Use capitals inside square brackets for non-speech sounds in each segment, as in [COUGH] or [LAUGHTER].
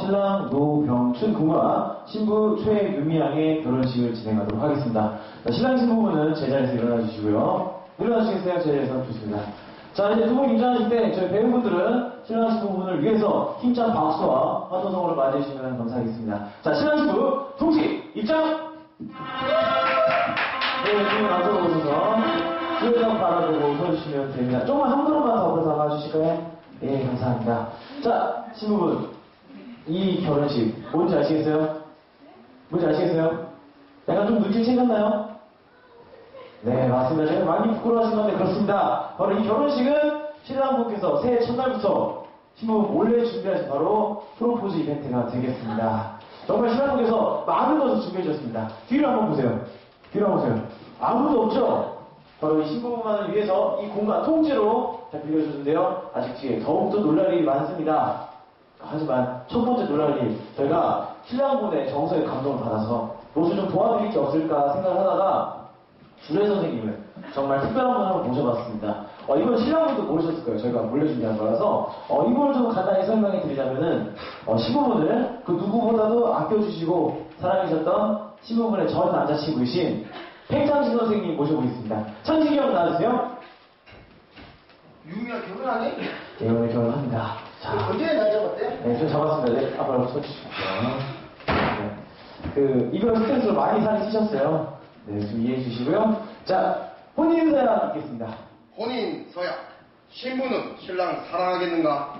신랑 노병춘 군과 신부 최유미 양의 결혼식을 진행하도록 하겠습니다. 자, 신랑 신부분은 제자리에서 일어나 주시고요. 일어나 주시겠어요? 제자리에서 좋습니다. 자, 이제 두 분 입장하실 때 저희 배우분들은 신랑 신부분을 위해서 힘찬 박수와 화도성으로 맞이해 주시면 감사하겠습니다. 자, 신랑 신부 동시 입장! 네, 두분 앞으로 오셔서 주회장 바라보고 서주시면 됩니다. 조금만 한 걸음만 더 앞으로 나가주실까요? 예, 감사합니다. 자, 신부분. 이 결혼식 뭔지 아시겠어요? 뭔지 아시겠어요? 약간 좀 눈치 채셨나요? 네 맞습니다. 제가 많이 부끄러워하신 건데 그렇습니다. 바로 이 결혼식은 신랑분께서 새해 첫날부터 신부분 몰래 준비하신 바로 프로포즈 이벤트가 되겠습니다. 정말 신랑분께서 많은 것을 준비해 주셨습니다. 뒤로 한번 보세요. 뒤로 한번 보세요. 아무도 없죠? 바로 이 신부분만을 위해서 이 공간 통째로 잘 빌려주는데요. 아직 뒤에 더욱더 놀랄 일이 많습니다. 하지만 첫 번째 일, 저희가 신랑분의 정서에 감동을 받아서 무엇을 좀 도와드릴 게 없을까 생각을 하다가 주례 선생님을 정말 특별한 분을 한번 모셔봤습니다. 어, 이건 신랑분도 모르셨을 거예요. 저희가 몰래 준비한 거라서 어, 이걸 좀 간단히 설명해 드리자면은 어, 신부분을 그 누구보다도 아껴주시고 사랑해주셨던 신부분의 전 남자친구이신 팽창신 선생님 모셔보겠습니다. 창식이 형 나와주세요. 유미야 결혼하니? 네, 오늘 결혼합니다. 자. 언제 날 잡았대? 네, 좀 잡았습니다. 네, 앞으로 서주십시오. 네. 그, 이별 스트레스로 많이 살이 찌셨어요. 네, 좀 이해해 주시고요. 자, 혼인 인사 듣겠습니다. 혼인 서약 신부는 신랑 사랑하겠는가?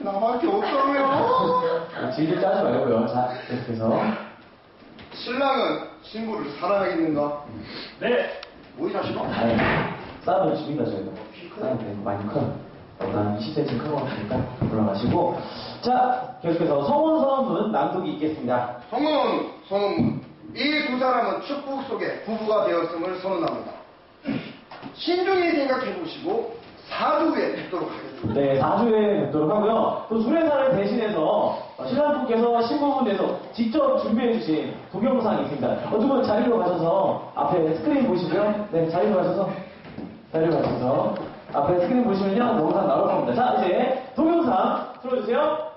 나밖에 없다며 네, 질질 짜지 말고요. 자, 계속해서. 신랑은 신부를 사랑하겠는가? 네, 뭐이 자식아? 아니, 싸움을 죽인다, 저희도. 싸움 많이 커요. 어, 난 20cm 큰것 같으니까 올라가시고. 자, 계속해서 성원 선언문 낭독이 있겠습니다. 성은 선언문 이 두 사람은 축복 속에 부부가 되었음을 선언합니다. 신중히 생각해 보시고 4주 후에 뵙도록 하겠습니다. 네, 4주에 뵙도록 하고요. 또 수레사를 대신해서 어, 신랑분께서 신부분께서 직접 준비해 주신 동영상이 있습니다. 어, 두분 자리로 가셔서 앞에 스크린 보시고요. 네, 자리로 가셔서 자리로 가셔서 앞에 스크린 보시면요 영상 나올 겁니다. 자, 이제 동영상 틀어주세요.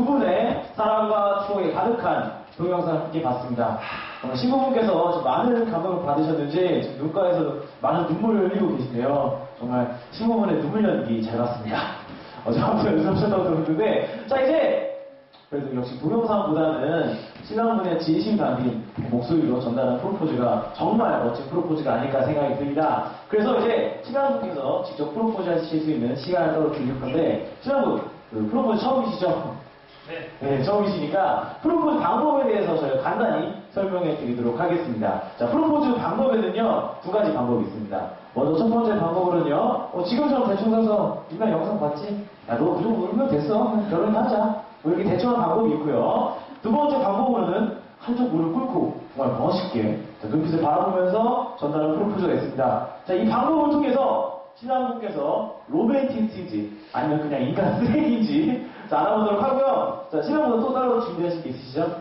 두 분의 사랑과 추억이 가득한 동영상을 함께 봤습니다. 어, 신부분께서 좀 많은 감동을 받으셨는지 눈가에서 많은 눈물을 흘리고 계시네요. 정말 신부분의 눈물 연기 잘 봤습니다. [LAUGHS] 어, 저한테 연습하셨다고 들었는데, 자, 이제 그래도 역시 동영상보다는 신랑분의 진심 담긴 목소리로 전달한 프로포즈가 정말 멋진 프로포즈가 아닐까 생각이 듭니다. 그래서 이제 신랑분께서 직접 프로포즈 하실 수 있는 시간을 따로 드릴 건데, 신랑분, 그 프로포즈 처음이시죠? 네. 네, 처음이시니까 프로포즈 방법에 대해서 저희가 간단히 설명해 드리도록 하겠습니다. 자, 프로포즈 방법에는요, 두 가지 방법이 있습니다. 먼저 첫 번째 방법으로는요, 어, 지금처럼 대충 서서 이날 영상 봤지? 야, 너 그 정도 울면 됐어. 결혼하자. 뭐 이렇게 대충한 방법이 있고요. 두 번째 방법으로는 한쪽 무릎 꿇고 정말 멋있게 자, 눈빛을 바라보면서 전달하는 프로포즈가 있습니다. 자, 이 방법을 통해서 신랑분께서 로맨티스트인지 아니면 그냥 인간 쓰레기인지 자, 알아보도록 하고요. 자, 신랑분 또 따로 준비하신 게 있으시죠?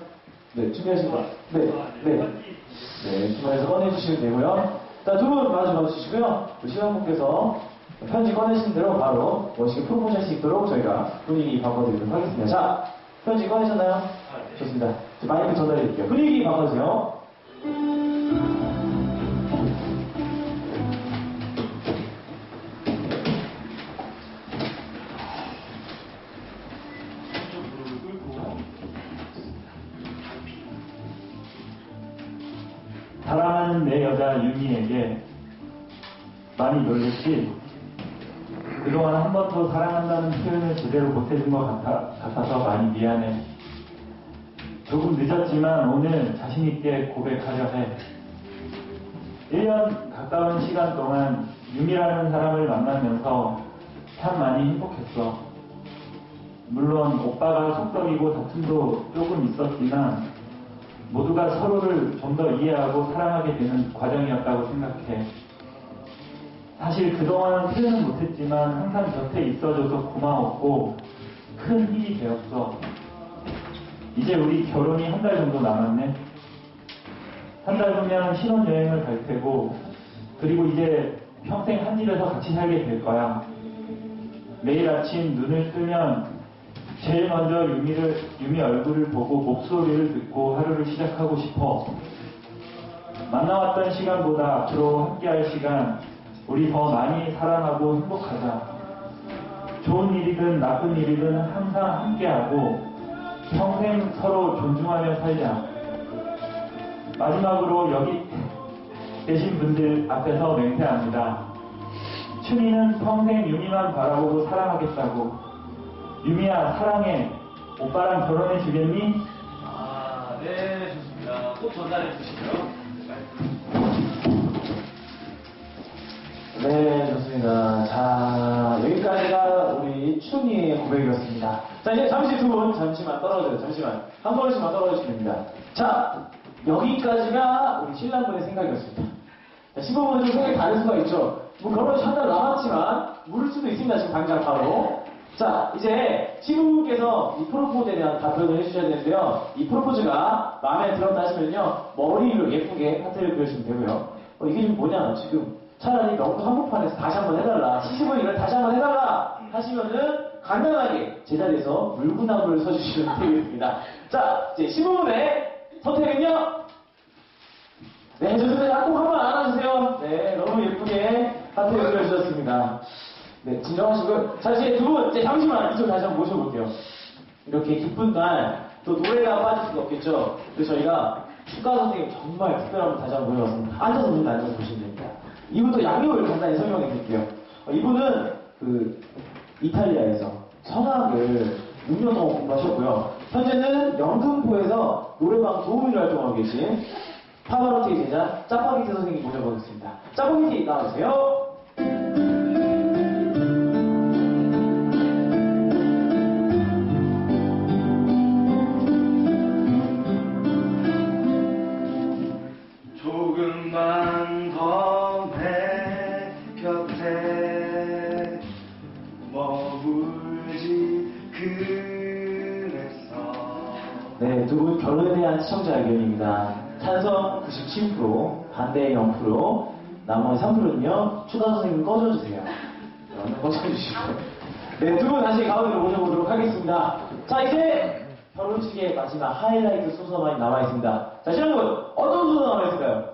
네, 준비하신 거. 네, 네. 네, 주머니에서 꺼내주시면 되고요. 자, 두 분 마주 봐주시고요. 우리 신랑분께서 편지 꺼내신 대로 바로 멋있게 프로포즈 할수 있도록 저희가 분위기 바꿔드리도록 하겠습니다. 자, 편지 꺼내셨나요? 좋습니다. 자, 마이크 전달해드릴게요. 분위기 바꿔주세요. 사랑하는 내 여자 유미에게 많이 놀랬지? 그동안 한 번도 사랑한다는 표현을 제대로 못해준 것 같아, 같아서 많이 미안해. 조금 늦었지만 오늘 자신있게 고백하려 해. 1년 가까운 시간 동안 유미라는 사람을 만나면서 참 많이 행복했어. 물론 오빠가 속썩이고 다툼도 조금 있었지만 모두가 서로를 좀 더 이해하고 사랑하게 되는 과정이었다고 생각해. 사실 그동안 표현은 못했지만 항상 곁에 있어줘서 고마웠고 큰 힘이 되었어. 이제 우리 결혼이 한 달 정도 남았네. 한 달 후면 신혼여행을 갈 테고 그리고 이제 평생 한 집에서 같이 살게 될 거야. 매일 아침 눈을 뜨면 제일 먼저 유미를, 유미 얼굴을 보고 목소리를 듣고 하루를 시작하고 싶어. 만나왔던 시간보다 앞으로 함께할 시간, 우리 더 많이 사랑하고 행복하자. 좋은 일이든 나쁜 일이든 항상 함께하고 평생 서로 존중하며 살자. 마지막으로 여기 계신 분들 앞에서 맹세합니다. 춘이는 평생 유미만 바라보고 사랑하겠다고. 유미야 사랑해. 오빠랑 결혼해 주겠니? 아, 네, 좋습니다. 꼭 전달해 주시고요. 네, 좋습니다. 자, 여기까지가 우리 춘이의 고백이었습니다. 자, 이제 잠시 두 분, 잠시만 떨어져요. 잠시만. 한 번씩만 떨어지시면 됩니다. 자, 여기까지가 우리 신랑분의 생각이었습니다. 자, 신부분은 좀 생각이 다를 수가 있죠. 뭐 결혼식 한달 남았지만, 물을 수도 있습니다. 지금 당장 바로. 자, 이제 신부분께서 이 프로포즈에 대한 답변을 해주셔야 되는데요. 이 프로포즈가 마음에 들었다 하시면요. 머리 위로 예쁘게 하트를 그려주시면 되고요. 어, 이게 지금 뭐냐, 지금. 차라리 명도 한복판에서 다시 한번 해달라. 시집을 이걸 다시 한번 해달라. 하시면은 간단하게 제자리에서 물구나무를 서주시면 되겠습니다. 자, 이제 신부분의 선택은요. 네, 좋습니다. 꼭 한번 안아주세요. 네, 너무 예쁘게 하트 그려주셨습니다. 네, 진정하시고요. 자, 이제 두 분, 이제 잠시만 이쪽 다시 한번 모셔볼게요. 이렇게 기쁜 날, 또 노래가 빠질 수가 없겠죠. 그래서 저희가 축가 선생님 정말 특별한 분 다시 한번 모셔봤습니다. 앉아서 문 앉아서 보시면 됩니다. 이분도 양력을 간단히 설명해 드릴게요. 어, 이분은 그 이탈리아에서 성악을 6년 동안 공부하셨고요. 현재는 영등포에서 노래방 도우미를 활동하고 계신 파바로티 제자 짜파게티 선생님 모셔보겠습니다. 짜파게티 나와주세요. 두 분 결혼에 대한 시청자 의견입니다. 찬성 97%, 반대 0%, 나머지 3%는요, 추가 선생님 꺼져주세요. 꺼져주시고. 네, 두 분 다시 가운데로 모셔보도록 하겠습니다. 자, 이제 결혼식의 마지막 하이라이트 순서만 남아있습니다. 자, 신랑분, 어떤 순서 남아있을까요?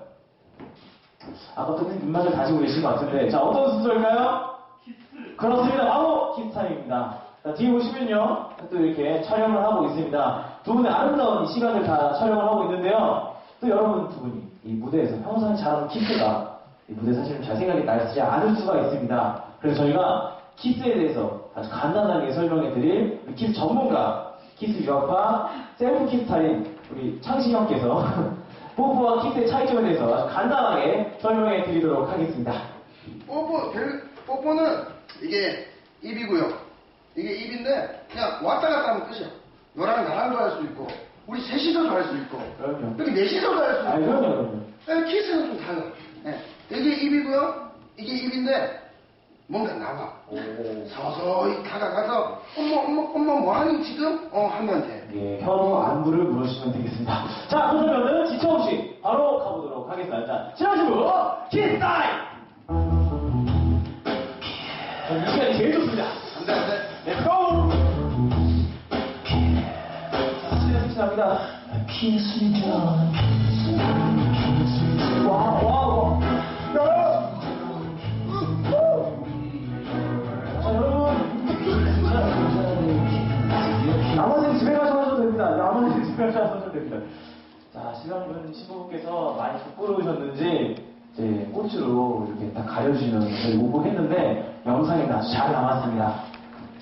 아까부터 입맛을 다지고 계신 것 같은데, 자, 어떤 순서일까요? 그렇습니다. 바로 키스 타임입니다. 자, 뒤에 보시면요. 또 이렇게 촬영을 하고 있습니다. 두 분의 아름다운 이 시간을 다 촬영을 하고 있는데요. 또 여러분 두 분이 이 무대에서 평소에 잘하는 키스가 이 무대 사실은 잘 생각이 나지 않을 수가 있습니다. 그래서 저희가 키스에 대해서 아주 간단하게 설명해 드릴 키스 전문가, 키스 유학파, 셀프 키스 타임 우리 창식 형께서 [LAUGHS] 뽀뽀와 키스의 차이점에 대해서 아주 간단하게 설명해 드리도록 하겠습니다. 뽀뽀, 별- 뽀뽀는 이게 입이고요 이게 입인데 그냥 왔다 갔다 하면 끝이야. 너랑 나랑도 할 수 있고 우리 셋이서도 할 수 있고 그럼요. 여기 넷이서도 할 수 있고 아니, 그럼요, 그럼요. 네, 키스는 좀 달라. 네. 이게 입이고요. 이게 입인데 뭔가 나와. 서서히 다가가서 엄마 엄마 엄마 뭐하니 지금? 어 하면 돼. 예, 현우 안부를 물으시면 되겠습니다. [LAUGHS] 자, 그러면은 지청 없이 바로 가보도록 하겠습니다. 자, 신하시고 키스 타임! 자, 이 시간이 제일 야! 자, 여러분. 나머지는 집에 가서 하셔도 됩니다. 나머지는 집에 가서 하셔도 됩니다. 자, 신랑분 신부님께서 많이 부끄러우셨는지 이제 꽃으로 이렇게 딱 가려주시면 저희 못 보겠는데 영상에 아주 잘 남았습니다.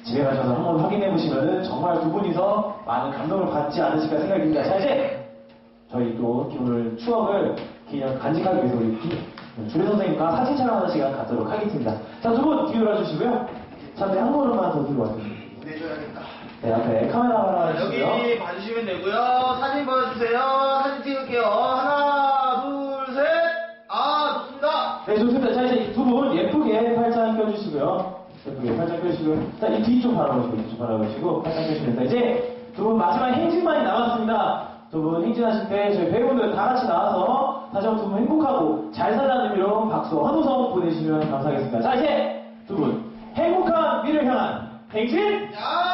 집에 가셔서 한번 확인해 보시면은 정말 두 분이서 많은 감동을 받지 않으실까 생각이 듭니다. 자, 이제 저희 또 오늘 추억을 기념 간직하기 위해서 우리 기- 주례 선생님과 사진 촬영하는 시간 갖도록 하겠습니다. 자, 두 분 뒤로 와주시고요. 자, 네, 한 걸음만 더 뒤로 와주세요. 내줘야겠다. 네, 앞에 카메라 하나 주시고요. 여기 봐주시면 되고요. 사진 보여주세요. 예쁘게 팔짱 껴주시고요. 자, 이 뒤쪽 바라보시고, 뒤쪽 바라보시고, 팔짱 자, 이제 두 분 마지막 행진만이 남았습니다. 두 분 행진하실 때 저희 배우분들 다 같이 나와서 다시 한번 두 분 행복하고 잘 살라는 의미로 박수 환호성 보내주시면 감사하겠습니다. 자, 이제 두 분 행복한 미래를 향한 행진! 야!